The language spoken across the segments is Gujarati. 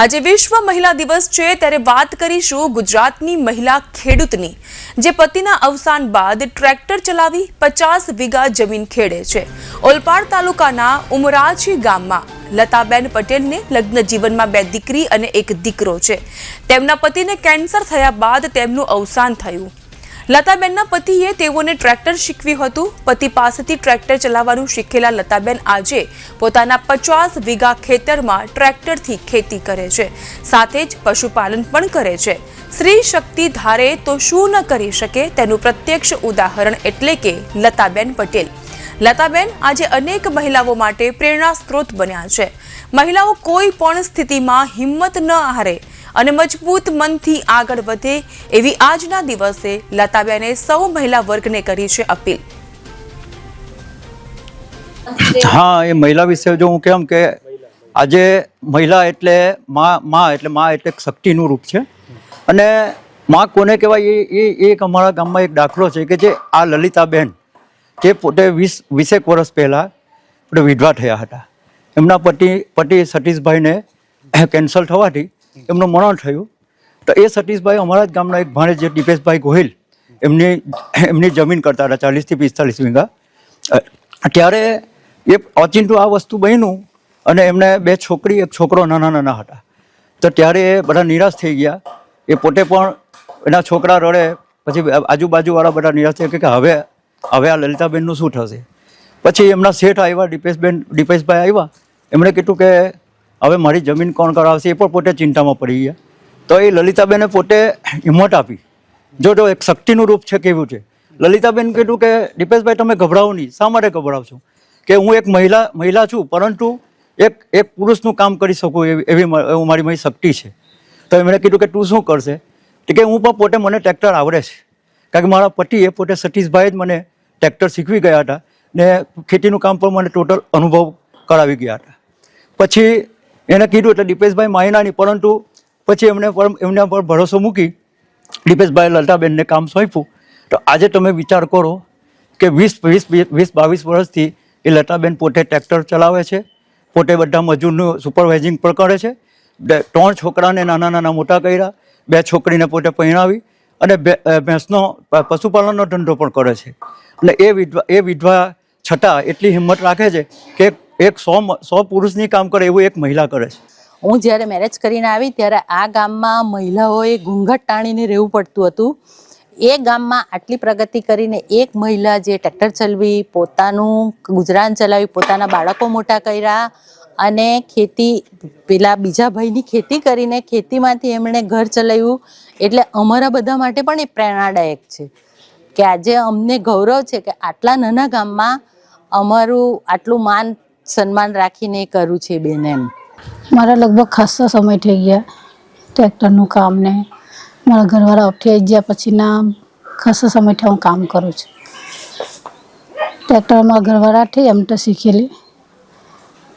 આજે વિશ્વ મહિલા દિવસ છે, ત્યારે વાત કરીશું ગુજરાતની મહિલા ખેડૂતની, જે પતિના અવસાન બાદ ટ્રેક્ટર ચલાવી પચાસ વીઘા જમીન ખેડે છે. ઓલપાડ તાલુકાના ઉમરાછી ગામમાં લતાબેન પટેલને લગ્ન જીવનમાં બે દીકરી અને એક દીકરો છે. તેમના પતિને કેન્સર થયા બાદ તેમનું અવસાન થયું. લતાબેનના પતિએ તેઓને ટ્રેક્ટર શીખવ્યું હતું. પતિ પાસેથી ટ્રેક્ટર ચલાવવાનું શીખેલા લતાબેન આજે પોતાના પચાસ વીઘા ખેતરમાં ટ્રેક્ટરથી ખેતી કરે છે. સાથે જ પશુપાલન પણ કરે છે. સ્ત્રી શક્તિ ધારે તો શું ન કરી શકે તેનું પ્રત્યક્ષ ઉદાહરણ એટલે કે લતાબેન પટેલ. લતાબેન આજે અનેક મહિલાઓ માટે પ્રેરણા સ્ત્રોત બન્યા છે. મહિલાઓ કોઈ પણ સ્થિતિમાં હિંમત ન હારે અને મજબૂત મનથી આગળ વધે એવી આજના દિવસે લતાબેને સૌ મહિલા વર્ગને કરી છે અપીલ. હા, એ મહિલા વિશે જો હું કેમ કે આજે મહિલા એટલે માં માં એટલે માં એટલે શક્તિનું રૂપ છે. અને માં કોને કહેવાય એ એ એક અમારા ગામમાં એક દાખલો છે કે જે આ લલિતાબેન જે પોતે વીસ, વીસેક વર્ષ પહેલાં પોતે વિધવા થયા હતા. એમના પતિ પતિ સતીશભાઈને કેન્સલ થવાથી એમનું મરણ થયું. તો એ સતીશભાઈ અમારા જ ગામના એક ભાણેજ જે દીપેશભાઈ ગોહિલ, એમની એમની જમીન કરતા હતા, ચાલીસથી પિસ્તાલીસ વીઘા. ત્યારે એ ઓચિંતું આ વસ્તુ બન્યું અને એમને બે છોકરી, એક છોકરો નાના નાના હતા. તો ત્યારે એ બધા નિરાશ થઈ ગયા. એ પોતે પણ એના છોકરા રડે, પછી આજુબાજુવાળા બધા નિરાશ થઈ કે હવે હવે આ લલિતાબેનનું શું થશે? પછી એમના શેઠ આવ્યા, દીપેશબેન, દીપેશભાઈ આવ્યા. એમણે કીધું કે હવે મારી જમીન કોણ કરાવશે એ પણ પોતે ચિંતામાં પડી ગયા. તો એ લલિતાબેને પોતે હિંમત આપી. જો જો, એક શક્તિનું રૂપ છે કેવું છે? લલિતાબેન કીધું કે, દીપેશભાઈ, તમે ગભરાવો નહીં. શા માટે ગભરાવશો? કે હું એક મહિલા મહિલા છું, પરંતુ એક એક પુરુષનું કામ કરી શકું એવી એવી મારી મારી શક્તિ છે. તો એમણે કીધું કે, તું શું કરશે? કે, હું પણ પોતે મને ટ્રેક્ટર આવડે છે. કારણ કે મારા પતિએ પોતે સતીશભાઈ જ મને ટ્રેક્ટર શીખવી ગયા હતા ને ખેતીનું કામ પણ મને ટોટલ અનુભવ કરાવી ગયા હતા. પછી એને કીધું એટલે દીપેશભાઈ માયના નહીં પરંતુ પછી એમને પર, એમના પર ભરોસો મૂકી દીપેશભાઈ લલતાબેનને કામ સોંપ્યું. તો આજે તમે વિચાર કરો કે વીસ વીસ વીસ, બાવીસ વર્ષથી એ લતાબેન પોતે ટ્રેક્ટર ચલાવે છે, પોતે બધા મજૂરનું સુપરવાઇઝિંગ પણ કરે છે. ત્રણ છોકરાને નાના નાના, મોટા કર્યા, બે છોકરીને પોતે પરણાવી અને ભેંસનો પશુપાલનનો ધંધો પણ કરે છે. અને એ વિધવા એ વિધવા છતાં એટલી હિંમત રાખે છે કે એક સો સો પુરુષની કામ કરે એવું એક મહિલા કરે છે. હું જ્યારે મેરેજ કરીને આવી ત્યારે આ ગામમાં મહિલાઓએ ઘૂંઘટ ટાણીને રહેવું પડતું હતું. એ ગામમાં આટલી પ્રગતિ કરીને એક મહિલા જે ટ્રેક્ટર ચલાવી, પોતાનું ગુજરાન ચલાવી, પોતાના બાળકો મોટા કર્યા અને ખેતી, પેલા બીજા ભાઈની ખેતી કરીને ખેતીમાંથી એમણે ઘર ચલાવ્યું. એટલે અમારા બધા માટે પણ એ પ્રેરણાદાયક છે કે આજે અમને ગૌરવ છે કે આટલા નાના ગામમાં અમારું આટલું માન સન્માન રાખીને કરું છે બેન એમ? મારા લગભગ ખાસો સમય થઈ ગયા ટ્રેક્ટરનું કામ ને મારા ઘરવાળા ઉઠી ગયા પછીના ખાસો સમયથી હું કામ કરું છું. ટ્રેક્ટરમાં ઘરવાળા ઘરવાળાથી એમ તો શીખેલી.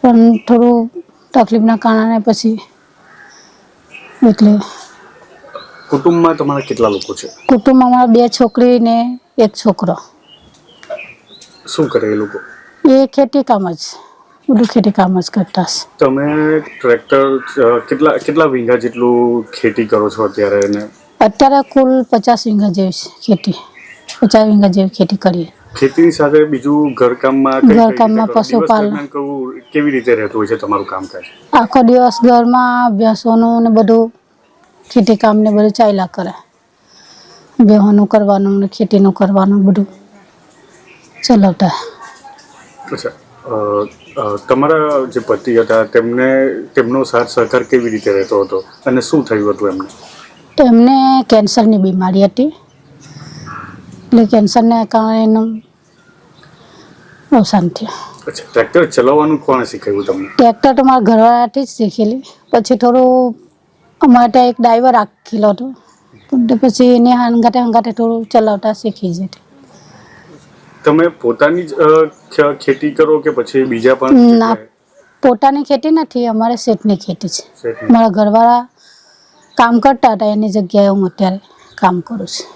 પણ થોડું તકલીફના કારણે પછી એટલે કુટુંબમાં તમારા કેટલા લોકો છે? કુટુંબમાં મારા બે છોકરી ને એક છોકરો. શું કરે એ લોકો? એ ખેતી કામ જ. બધું ખેતી કામ જ કરતા તમે ટ્રેક્ટર કેટલા કેટલા વીઘા જેટલું ખેતી કરો છો અત્યારે અત્યારે કુલ પચાસ વીઘા જેવી ખેતી. પચાસ વીઘા જેવી ખેતી કરીએ. ખેતી સાથે બીજું ઘરકામમાં ઘરકામમાં પશુપાલન. કરવું કેવી રીતે રહેતું હોય છે તમારું કામકાજ? આખો દિવસ ઘરમાં ભેંસોનું ને બધું ખેતી કામ ને બધું ચાલ્યા કરે. બેહોનું કરવાનું ને ખેતીનું કરવાનું બધું ચલાવતા. અચ્છા. તમારા જે પતિ હતા તેમને તેમનો સાથ સહકાર કેવી રીતે રહેતો હતો અને શું થયું હતું એમને? તો એમને કેન્સરની બીમારી હતી. એટલે કેન્સરને કારણે એનું અવસાન થયું. અચ્છા ટ્રેક્ટર ચલાવવાનું કોણે શીખવ્યું તમને? ટ્રેક્ટર તો મારા ઘરવાળાથી જ શીખેલી. પછી થોડું અમારે ત્યાં એક ડ્રાઈવર રાખેલો હતો. પછી એને હંગાતે હંગાતે થોડું ચલાવતા શીખી જતી. તમે પોતાની જ ખેતી કરો કે પછી બીજા પણ ના. પોતાની ખેતી નથી અમારે શેઠની ખેતી છે. મારા ઘરવાળા કામ કરતા હતા એની જગ્યાએ હું અત્યારે કામ કરું છું.